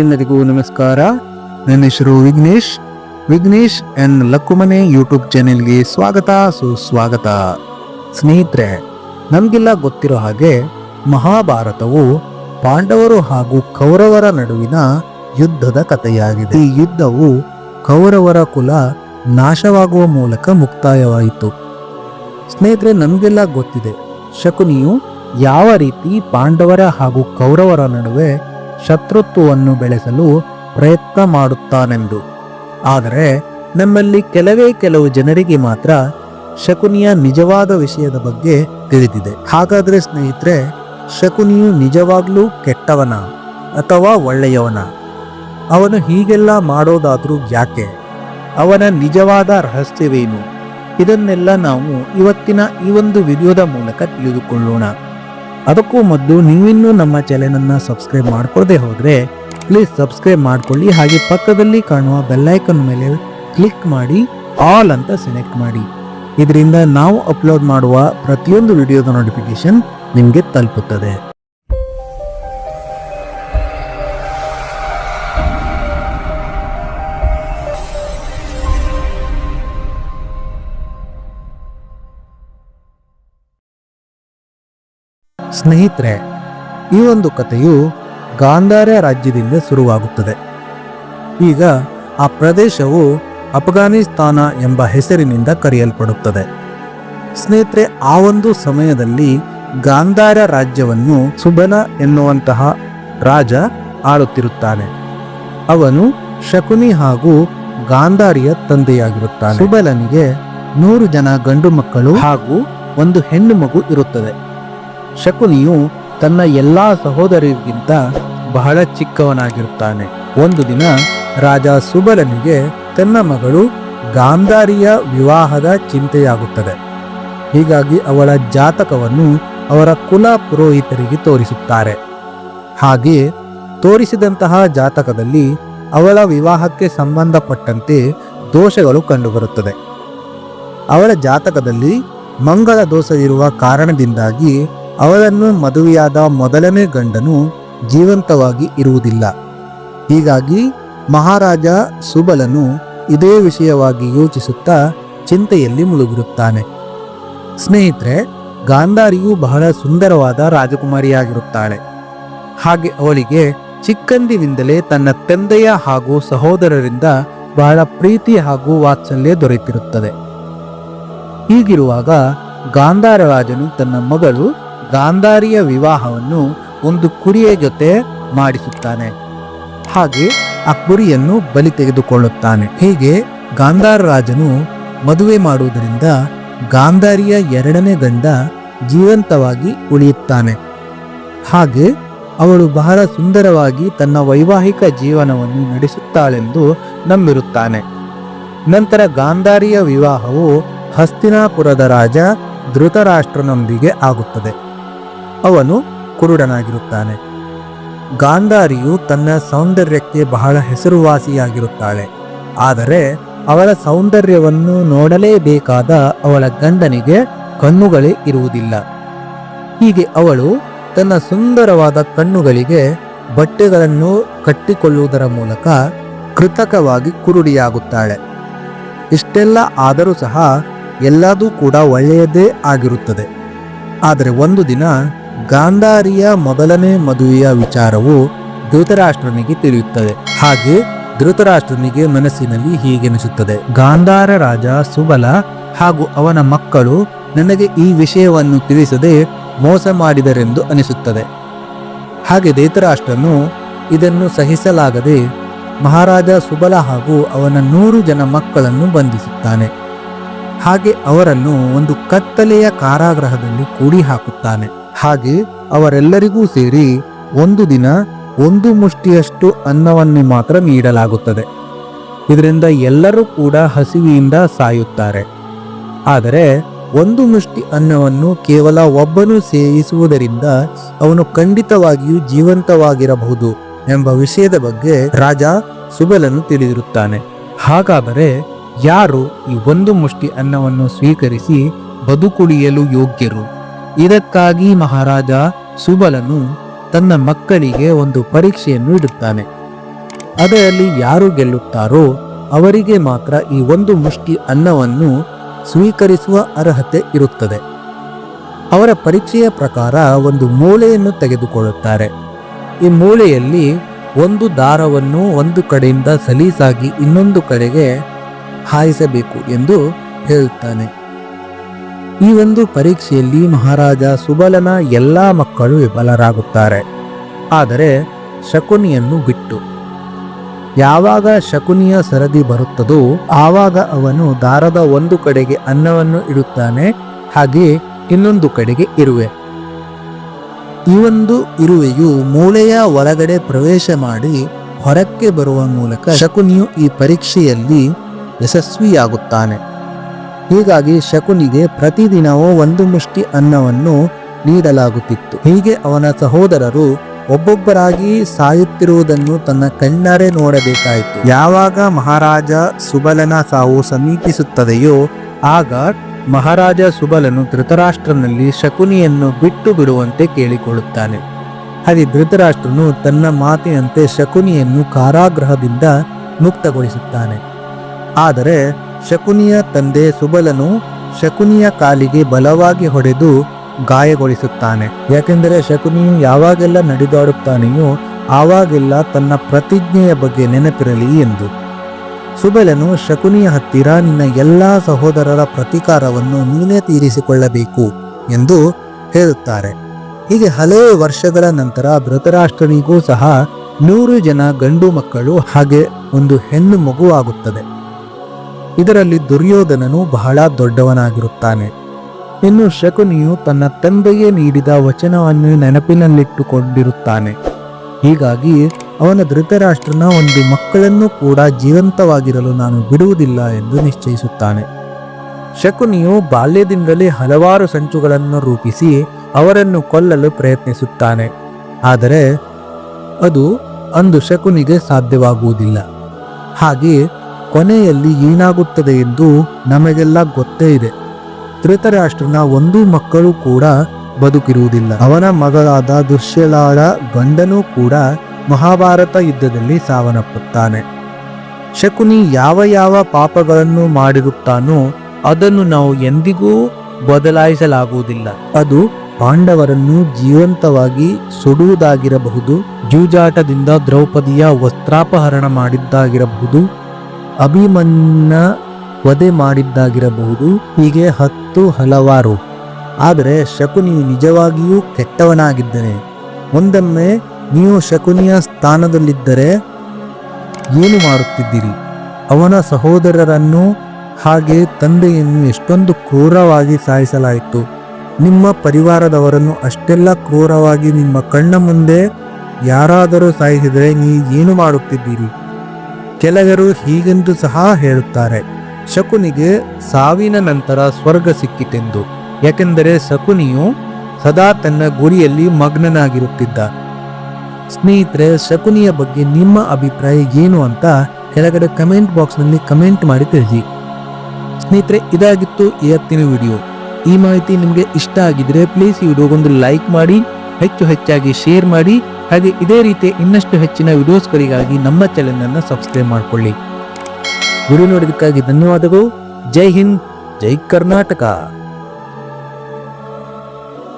ಎಲ್ಲರಿಗೂ ನಮಸ್ಕಾರ. ನನ್ನ ಹೆಸರು ವಿಘ್ನೇಶ್. ವಿಘ್ನೇಶ್ ಎನ್ ಲಕ್ಕುಮನೆ ಯೂಟ್ಯೂಬ್ ಚಾನೆಲ್ಗೆ ಸ್ವಾಗತ. ಸುಸ್ವಾಗತ ಸ್ನೇಹಿತರೆ, ನಮಗೆಲ್ಲ ಗೊತ್ತಿರೋ ಹಾಗೆ ಮಹಾಭಾರತವು ಪಾಂಡವರು ಹಾಗೂ ಕೌರವರ ನಡುವಿನ ಯುದ್ಧದ ಕಥೆಯಾಗಿದೆ. ಈ ಯುದ್ಧವು ಕೌರವರ ಕುಲ ನಾಶವಾಗುವ ಮೂಲಕ ಮುಕ್ತಾಯವಾಯಿತು. ಸ್ನೇಹಿತರೆ, ನಮಗೆಲ್ಲ ಗೊತ್ತಿದೆ, ಶಕುನಿಯು ಯಾವ ರೀತಿ ಪಾಂಡವರ ಹಾಗೂ ಕೌರವರ ನಡುವೆ ಶತ್ರುತ್ವವನ್ನು ಬೆಳೆಸಲು ಪ್ರಯತ್ನ ಮಾಡುತ್ತಾನೆಂದು. ಆದರೆ ನಮ್ಮಲ್ಲಿ ಕೆಲವೇ ಕೆಲವು ಜನರಿಗೆ ಮಾತ್ರ ಶಕುನಿಯ ನಿಜವಾದ ವಿಷಯದ ಬಗ್ಗೆ ತಿಳಿದಿದೆ. ಹಾಗಾದರೆ ಸ್ನೇಹಿತರೆ, ಶಕುನಿಯು ನಿಜವಾಗ್ಲೂ ಕೆಟ್ಟವನ ಅಥವಾ ಒಳ್ಳೆಯವನ? ಅವನು ಹೀಗೆಲ್ಲ ಮಾಡೋದಾದರೂ ಯಾಕೆ? ಅವನ ನಿಜವಾದ ರಹಸ್ಯವೇನು? ಇದನ್ನೆಲ್ಲ ನಾವು ಇವತ್ತಿನ ಈ ಒಂದು ವಿಡಿಯೋದ ಮೂಲಕ ತಿಳಿದುಕೊಳ್ಳೋಣ. ಅದಕ್ಕೂ ಮೊದಲು ನೀವಿನ್ನೂ ನಮ್ಮ ಚಾನೆಲನ್ನು ಸಬ್ಸ್ಕ್ರೈಬ್ ಮಾಡಿಕೊಳ್ಳದೆ ಹೋದರೆ ಪ್ಲೀಸ್ ಸಬ್ಸ್ಕ್ರೈಬ್ ಮಾಡಿಕೊಳ್ಳಿ. ಹಾಗೆ ಪಕ್ಕದಲ್ಲಿ ಕಾಣುವ ಬೆಲ್ಲೈಕನ್ ಮೇಲೆ ಕ್ಲಿಕ್ ಮಾಡಿ ಆಲ್ ಅಂತ ಸೆಲೆಕ್ಟ್ ಮಾಡಿ. ಇದರಿಂದ ನಾವು ಅಪ್ಲೋಡ್ ಮಾಡುವ ಪ್ರತಿಯೊಂದು ವಿಡಿಯೋದ ನೋಟಿಫಿಕೇಶನ್ ನಿಮಗೆ ತಲುಪುತ್ತದೆ. ಸ್ನೇಹಿತರೆ, ಈ ಒಂದು ಕಥೆಯು ಗಾಂಧಾರ ರಾಜ್ಯದಿಂದ ಶುರುವಾಗುತ್ತದೆ. ಈಗ ಆ ಪ್ರದೇಶವು ಅಫ್ಘಾನಿಸ್ತಾನ ಎಂಬ ಹೆಸರಿನಿಂದ ಕರೆಯಲ್ಪಡುತ್ತದೆ. ಸ್ನೇಹಿತರೆ, ಆ ಒಂದು ಸಮಯದಲ್ಲಿ ಗಾಂಧಾರ ರಾಜ್ಯವನ್ನು ಸುಬನ ಎನ್ನುವಂತಹ ರಾಜ ಆಳುತ್ತಿರುತ್ತಾನೆ. ಅವನು ಶಕುನಿ ಹಾಗೂ ಗಾಂಧಾರಿಯ ತಂದೆಯಾಗಿರುತ್ತಾನೆ. ಸುಬಲನಿಗೆ ನೂರು ಜನ ಗಂಡು ಮಕ್ಕಳು ಹಾಗೂ ಒಂದು ಹೆಣ್ಣು ಮಗು ಇರುತ್ತದೆ. ಶಕುನಿಯು ತನ್ನ ಎಲ್ಲಾ ಸಹೋದರಿಗಿಂತ ಬಹಳ ಚಿಕ್ಕವನಾಗಿರುತ್ತಾನೆ. ಒಂದು ದಿನ ರಾಜ ಸುಬಲನಿಗೆ ತನ್ನ ಮಗಳು ಗಾಂಧಾರಿಯ ವಿವಾಹದ ಚಿಂತೆಯಾಗುತ್ತದೆ. ಹೀಗಾಗಿ ಅವಳ ಜಾತಕವನ್ನು ಅವರ ಕುಲ ಪುರೋಹಿತರಿಗೆ ತೋರಿಸುತ್ತಾರೆ. ಹಾಗೆ ತೋರಿಸಿದಂತಹ ಜಾತಕದಲ್ಲಿ ಅವಳ ವಿವಾಹಕ್ಕೆ ಸಂಬಂಧಪಟ್ಟಂತೆ ದೋಷಗಳು ಕಂಡುಬರುತ್ತದೆ. ಅವಳ ಜಾತಕದಲ್ಲಿ ಮಂಗಳ ದೋಷವಿರುವ ಕಾರಣದಿಂದಾಗಿ ಅವಳನ್ನು ಮದುವೆಯಾದ ಮೊದಲನೇ ಗಂಡನು ಜೀವಂತವಾಗಿ ಇರುವುದಿಲ್ಲ. ಹೀಗಾಗಿ ಮಹಾರಾಜ ಸುಬಲನು ಇದೇ ವಿಷಯವಾಗಿ ಯೋಚಿಸುತ್ತಾ ಚಿಂತೆಯಲ್ಲಿ ಮುಳುಗಿರುತ್ತಾನೆ. ಸ್ನೇಹಿತರೆ, ಗಾಂಧಾರಿಯು ಬಹಳ ಸುಂದರವಾದ ರಾಜಕುಮಾರಿಯಾಗಿರುತ್ತಾಳೆ. ಹಾಗೆ ಅವಳಿಗೆ ಚಿಕ್ಕಂದಿನಿಂದಲೇ ತನ್ನ ತಂದೆಯ ಹಾಗೂ ಸಹೋದರರಿಂದ ಬಹಳ ಪ್ರೀತಿ ಹಾಗೂ ವಾತ್ಸಲ್ಯ ದೊರೆತಿರುತ್ತದೆ. ಹೀಗಿರುವಾಗ ಗಾಂಧಾರ ರಾಜನು ತನ್ನ ಮಗಳು ಗಾಂಧಾರಿಯ ವಿವಾಹವನ್ನು ಒಂದು ಕುರಿಯ ಜೊತೆ ಮಾಡಿಸುತ್ತಾನೆ. ಹಾಗೆ ಆ ಕುರಿಯನ್ನು ಬಲಿ ತೆಗೆದುಕೊಳ್ಳುತ್ತಾನೆ. ಹೀಗೆ ಗಾಂಧಾರ ರಾಜನು ಮದುವೆ ಮಾಡುವುದರಿಂದ ಗಾಂಧಾರಿಯ ಎರಡನೇ ಗಂಡ ಜೀವಂತವಾಗಿ ಉಳಿಯುತ್ತಾನೆ. ಹಾಗೆ ಅವಳು ಬಹಳ ಸುಂದರವಾಗಿ ತನ್ನ ವೈವಾಹಿಕ ಜೀವನವನ್ನು ನಡೆಸುತ್ತಾಳೆಂದು ನಂಬಿರುತ್ತಾನೆ. ನಂತರ ಗಾಂಧಾರಿಯ ವಿವಾಹವು ಹಸ್ತಿನಾಪುರದ ರಾಜ ಧೃತರಾಷ್ಟ್ರನೊಂದಿಗೆ ಆಗುತ್ತದೆ. ಅವನು ಕುರುಡನಾಗಿರುತ್ತಾನೆ. ಗಾಂಧಾರಿಯು ತನ್ನ ಸೌಂದರ್ಯಕ್ಕೆ ಬಹಳ ಹೆಸರುವಾಸಿಯಾಗಿರುತ್ತಾಳೆ. ಆದರೆ ಅವಳ ಸೌಂದರ್ಯವನ್ನು ನೋಡಲೇಬೇಕಾದ ಅವಳ ಗಂಡನಿಗೆ ಕಣ್ಣುಗಳೇ ಇರುವುದಿಲ್ಲ. ಹೀಗೆ ಅವಳು ತನ್ನ ಸುಂದರವಾದ ಕಣ್ಣುಗಳಿಗೆ ಬಟ್ಟೆಗಳನ್ನು ಕಟ್ಟಿಕೊಳ್ಳುವುದರ ಮೂಲಕ ಕೃತಕವಾಗಿ ಕುರುಡಿಯಾಗುತ್ತಾಳೆ. ಇಷ್ಟೆಲ್ಲ ಆದರೂ ಸಹ ಎಲ್ಲದೂ ಕೂಡ ಒಳ್ಳೆಯದೇ ಆಗಿರುತ್ತದೆ. ಆದರೆ ಒಂದು ದಿನ ಗಾಂಧಾರಿಯ ಮೊದಲನೇ ಮದುವೆಯ ವಿಚಾರವು ಧೃತರಾಷ್ಟ್ರನಿಗೆ ತಿಳಿಯುತ್ತದೆ. ಹಾಗೆ ಧೃತರಾಷ್ಟ್ರನಿಗೆ ಮನಸ್ಸಿನಲ್ಲಿ ಹೀಗೆನಿಸುತ್ತದೆ. ಗಾಂಧಾರ ರಾಜ ಸುಬಲ ಹಾಗೂ ಅವನ ಮಕ್ಕಳು ನನಗೆ ಈ ವಿಷಯವನ್ನು ತಿಳಿಸದೆ ಮೋಸ ಮಾಡಿದರೆಂದು ಅನಿಸುತ್ತದೆ. ಹಾಗೆ ಧೃತರಾಷ್ಟ್ರನು ಇದನ್ನು ಸಹಿಸಲಾಗದೆ ಮಹಾರಾಜ ಸುಬಲ ಹಾಗೂ ಅವನ ನೂರು ಜನ ಮಕ್ಕಳನ್ನು ಬಂಧಿಸುತ್ತಾನೆ. ಹಾಗೆ ಅವರನ್ನು ಒಂದು ಕತ್ತಲೆಯ ಕಾರಾಗೃಹದಲ್ಲಿ ಕೂಡಿ ಹಾಕುತ್ತಾನೆ ಹಾಗೆ ಅವರೆಲ್ಲರಿಗೂ ಸೇರಿ ಒಂದು ದಿನ ಒಂದು ಮುಷ್ಟಿಯಷ್ಟು ಅನ್ನವನ್ನು ಮಾತ್ರ ನೀಡಲಾಗುತ್ತದೆ. ಇದರಿಂದ ಎಲ್ಲರೂ ಕೂಡ ಹಸಿವಿಯಿಂದ ಸಾಯುತ್ತಾರೆ. ಆದರೆ ಒಂದು ಮುಷ್ಟಿ ಅನ್ನವನ್ನು ಕೇವಲ ಒಬ್ಬನು ಸೇವಿಸುವುದರಿಂದ ಅವನು ಖಂಡಿತವಾಗಿಯೂ ಜೀವಂತವಾಗಿರಬಹುದು ಎಂಬ ವಿಷಯದ ಬಗ್ಗೆ ರಾಜ ಸುಬಲನು ತಿಳಿದಿರುತ್ತಾನೆ. ಹಾಗಾದರೆ ಯಾರು ಈ ಒಂದು ಮುಷ್ಟಿ ಅನ್ನವನ್ನು ಸ್ವೀಕರಿಸಿ ಬದುಕುಳಿಯಲು ಯೋಗ್ಯರು? ಇದಕ್ಕಾಗಿ ಮಹಾರಾಜ ಸುಬಲನು ತನ್ನ ಮಕ್ಕಳಿಗೆ ಒಂದು ಪರೀಕ್ಷೆಯನ್ನು ಇಡುತ್ತಾನೆ. ಅದರಲ್ಲಿ ಯಾರು ಗೆಲ್ಲುತ್ತಾರೋ ಅವರಿಗೆ ಮಾತ್ರ ಈ ಒಂದು ಮುಷ್ಟಿ ಅನ್ನವನ್ನು ಸ್ವೀಕರಿಸುವ ಅರ್ಹತೆ ಇರುತ್ತದೆ. ಅವರ ಪರೀಕ್ಷೆಯ ಪ್ರಕಾರ ಒಂದು ಮೂಳೆಯನ್ನು ತೆಗೆದುಕೊಳ್ಳುತ್ತಾರೆ. ಈ ಮೂಳೆಯಲ್ಲಿ ಒಂದು ದಾರವನ್ನು ಒಂದು ಕಡೆಯಿಂದ ಸಲೀಸಾಗಿ ಇನ್ನೊಂದು ಕಡೆಗೆ ಹಾಯಿಸಬೇಕು ಎಂದು ಹೇಳುತ್ತಾನೆ. ಈ ಒಂದು ಪರೀಕ್ಷೆಯಲ್ಲಿ ಮಹಾರಾಜ ಸುಬಲನ ಎಲ್ಲ ಮಕ್ಕಳು ವಿಫಲರಾಗುತ್ತಾರೆ. ಆದರೆ ಶಕುನಿಯನ್ನು ಬಿಟ್ಟು. ಯಾವಾಗ ಶಕುನಿಯ ಸರದಿ ಬರುತ್ತದೋ ಆವಾಗ ಅವನು ದಾರದ ಒಂದು ಕಡೆಗೆ ಅನ್ನವನ್ನು ಇಡುತ್ತಾನೆ, ಹಾಗೆ ಇನ್ನೊಂದು ಕಡೆಗೆ ಇರುವೆ. ಈ ಒಂದು ಇರುವೆಯು ಮೂಳೆಯ ಒಳಗಡೆ ಪ್ರವೇಶ ಮಾಡಿ ಹೊರಕ್ಕೆ ಬರುವ ಮೂಲಕ ಶಕುನಿಯು ಈ ಪರೀಕ್ಷೆಯಲ್ಲಿ ಯಶಸ್ವಿಯಾಗುತ್ತಾನೆ. ಹೀಗಾಗಿ ಶಕುನಿಗೆ ಪ್ರತಿದಿನವೂ ಒಂದು ಮುಷ್ಟಿ ಅನ್ನವನ್ನು ನೀಡಲಾಗುತ್ತಿತ್ತು. ಹೀಗೆ ಅವನ ಸಹೋದರರು ಒಬ್ಬೊಬ್ಬರಾಗಿ ಸಾಯುತ್ತಿರುವುದನ್ನು ತನ್ನ ಕಣ್ಣಾರೆ ನೋಡಬೇಕಾಯಿತು. ಯಾವಾಗ ಮಹಾರಾಜ ಸುಬಲನ ಸಾವು ಸಮೀಪಿಸುತ್ತದೆಯೋ ಆಗ ಮಹಾರಾಜ ಸುಬಲನು ಧೃತರಾಷ್ಟ್ರನಲ್ಲಿ ಶಕುನಿಯನ್ನು ಬಿಟ್ಟು ಬಿಡುವಂತೆ ಕೇಳಿಕೊಳ್ಳುತ್ತಾನೆ. ಹಾಗೆ ಧೃತರಾಷ್ಟ್ರನು ತನ್ನ ಮಾತಿನಂತೆ ಶಕುನಿಯನ್ನು ಕಾರಾಗೃಹದಿಂದ ಮುಕ್ತಗೊಳಿಸುತ್ತಾನೆ. ಆದರೆ ಶಕುನಿಯ ತಂದೆ ಸುಬಲನು ಶಕುನಿಯ ಕಾಲಿಗೆ ಬಲವಾಗಿ ಹೊಡೆದು ಗಾಯಗೊಳಿಸುತ್ತಾನೆ. ಯಾಕೆಂದರೆ ಶಕುನಿಯು ಯಾವಾಗೆಲ್ಲ ನಡೆದಾಡುತ್ತಾನೆಯೋ ಆವಾಗೆಲ್ಲ ತನ್ನ ಪ್ರತಿಜ್ಞೆಯ ಬಗ್ಗೆ ನೆನಪಿರಲಿ ಎಂದು. ಸುಬಲನು ಶಕುನಿಯ ಹತ್ತಿರ ನಿನ್ನ ಎಲ್ಲ ಸಹೋದರರ ಪ್ರತಿಕಾರವನ್ನು ನೀನೇ ತೀರಿಸಿಕೊಳ್ಳಬೇಕು ಎಂದು ಹೇಳುತ್ತಾರೆ. ಹೀಗೆ ಹಲವು ವರ್ಷಗಳ ನಂತರ ಧೃತರಾಷ್ಟ್ರನಿಗೂ ಸಹ ನೂರು ಜನ ಗಂಡು ಮಕ್ಕಳು ಹಾಗೆ ಒಂದು ಹೆಣ್ಣು ಮಗುವಾಗುತ್ತದೆ ಇದರಲ್ಲಿ ದುರ್ಯೋಧನನು ಬಹಳ ದೊಡ್ಡವನಾಗಿರುತ್ತಾನೆ. ಇನ್ನು ಶಕುನಿಯು ತನ್ನ ತಂದೆಗೆ ನೀಡಿದ ವಚನವನ್ನು ನೆನಪಿನಲ್ಲಿಟ್ಟುಕೊಂಡಿರುತ್ತಾನೆ. ಹೀಗಾಗಿ ಅವನ ಧೃತರಾಷ್ಟ್ರನ ಒಂದು ಮಕ್ಕಳನ್ನು ಕೂಡ ಜೀವಂತವಾಗಿರಲು ನಾನು ಬಿಡುವುದಿಲ್ಲ ಎಂದು ನಿಶ್ಚಯಿಸುತ್ತಾನೆ. ಶಕುನಿಯು ಬಾಲ್ಯದಿಂದಲೇ ಹಲವಾರು ಸಂಚುಗಳನ್ನು ರೂಪಿಸಿ ಅವರನ್ನು ಕೊಲ್ಲಲು ಪ್ರಯತ್ನಿಸುತ್ತಾನೆ. ಆದರೆ ಅದು ಅಂದು ಶಕುನಿಗೆ ಸಾಧ್ಯವಾಗುವುದಿಲ್ಲ. ಹಾಗೆ ಕೊನೆಯಲ್ಲಿ ಏನಾಗುತ್ತದೆ ಎಂದು ನಮಗೆಲ್ಲ ಗೊತ್ತೇ ಇದೆ. ಧೃತರಾಷ್ಟ್ರನ ಒಂದು ಮಕ್ಕಳು ಕೂಡ ಬದುಕಿರುವುದಿಲ್ಲ. ಅವನ ಮಗಳಾದ ದುಶ್ಯಲಾರ ಗಂಡನೂ ಕೂಡ ಮಹಾಭಾರತ ಯುದ್ಧದಲ್ಲಿ ಸಾವನ್ನಪ್ಪುತ್ತಾನೆ. ಶಕುನಿ ಯಾವ ಯಾವ ಪಾಪಗಳನ್ನು ಮಾಡಿರುತ್ತಾನೋ ಅದನ್ನು ನಾವು ಎಂದಿಗೂ ಬದಲಾಯಿಸಲಾಗುವುದಿಲ್ಲ. ಅದು ಪಾಂಡವರನ್ನು ಜೀವಂತವಾಗಿ ಸುಡುವುದಾಗಿರಬಹುದು, ಜೂಜಾಟದಿಂದ ದ್ರೌಪದಿಯ ವಸ್ತ್ರಾಪಹರಣ ಮಾಡಿದ್ದಾಗಿರಬಹುದು ಅಭಿಮನ್ಯ ವಧೆ ಮಾಡಿದ್ದಾಗಿರಬಹುದು. ಹೀಗೆ ಹತ್ತು ಹಲವಾರು. ಆದರೆ ಶಕುನಿಯು ನಿಜವಾಗಿಯೂ ಕೆಟ್ಟವನಾಗಿದ್ದನೆ. ಒಂದೊಮ್ಮೆ ನೀವು ಶಕುನಿಯ ಸ್ಥಾನದಲ್ಲಿದ್ದರೆ ಏನು ಮಾಡುತ್ತಿದ್ದೀರಿ? ಅವನ ಸಹೋದರರನ್ನು ಹಾಗೆ ತಂದೆಯನ್ನು ಎಷ್ಟೊಂದು ಕ್ರೂರವಾಗಿ ಸಾಯಿಸಲಾಯಿತು. ನಿಮ್ಮ ಪರಿವಾರದವರನ್ನು ಅಷ್ಟೆಲ್ಲ ಕ್ರೂರವಾಗಿ ನಿಮ್ಮ ಕಣ್ಣ ಮುಂದೆ ಯಾರಾದರೂ ಸಾಯಿಸಿದರೆ ನೀವು ಏನು ಮಾಡುತ್ತಿದ್ದೀರಿ? ಕೆಲವರು ಹೀಗೆಂದು ಸಹ ಹೇಳುತ್ತಾರೆ. ಶಕುನಿಗೆ ಸಾವಿನ ನಂತರ ಸ್ವರ್ಗ ಸಿಕ್ಕಿತೆಂದು. ಯಾಕೆಂದರೆ ಶಕುನಿಯು ಸದಾ ತನ್ನ ಗುರಿಯಲ್ಲಿ ಮಗ್ನನಾಗಿರುತ್ತಿದ್ದ. ಸ್ನೇಹಿತರೆ, ಶಕುನಿಯ ಬಗ್ಗೆ ನಿಮ್ಮ ಅಭಿಪ್ರಾಯ ಏನು ಅಂತ ಕೆಳಗಡೆ ಕಮೆಂಟ್ ಬಾಕ್ಸ್ನಲ್ಲಿ ಕಮೆಂಟ್ ಮಾಡಿ ತಿಳಿಸಿ. ಸ್ನೇಹಿತರೆ, ಇದಾಗಿತ್ತು ಇವತ್ತಿನ ವಿಡಿಯೋ. ಈ ಮಾಹಿತಿ ನಿಮಗೆ ಇಷ್ಟ ಆಗಿದ್ರೆ ಪ್ಲೀಸ್ ಈ ವಿಡಿಯೋಗೊಂದು ಲೈಕ್ ಮಾಡಿ, ಹೆಚ್ಚು ಹೆಚ್ಚಾಗಿ ಶೇರ್ ಮಾಡಿ ಹಾಗೆ ಇದೇ ರೀತಿ ಇನ್ನಷ್ಟು ಹೆಚ್ಚಿನ ವಿಡಿಯೋಸ್ಗಳಿಗಾಗಿ ನಮ್ಮ ಚಾನೆಲ್ ಅನ್ನು ಸಬ್ಸ್ಕ್ರೈಬ್ ಮಾಡಿಕೊಳ್ಳಿ. ವಿಡಿಯೋ ನೋಡಿದ್ದಕ್ಕಾಗಿ ಧನ್ಯವಾದಗಳು. ಜೈ ಹಿಂದ್, ಜೈ ಕರ್ನಾಟಕ.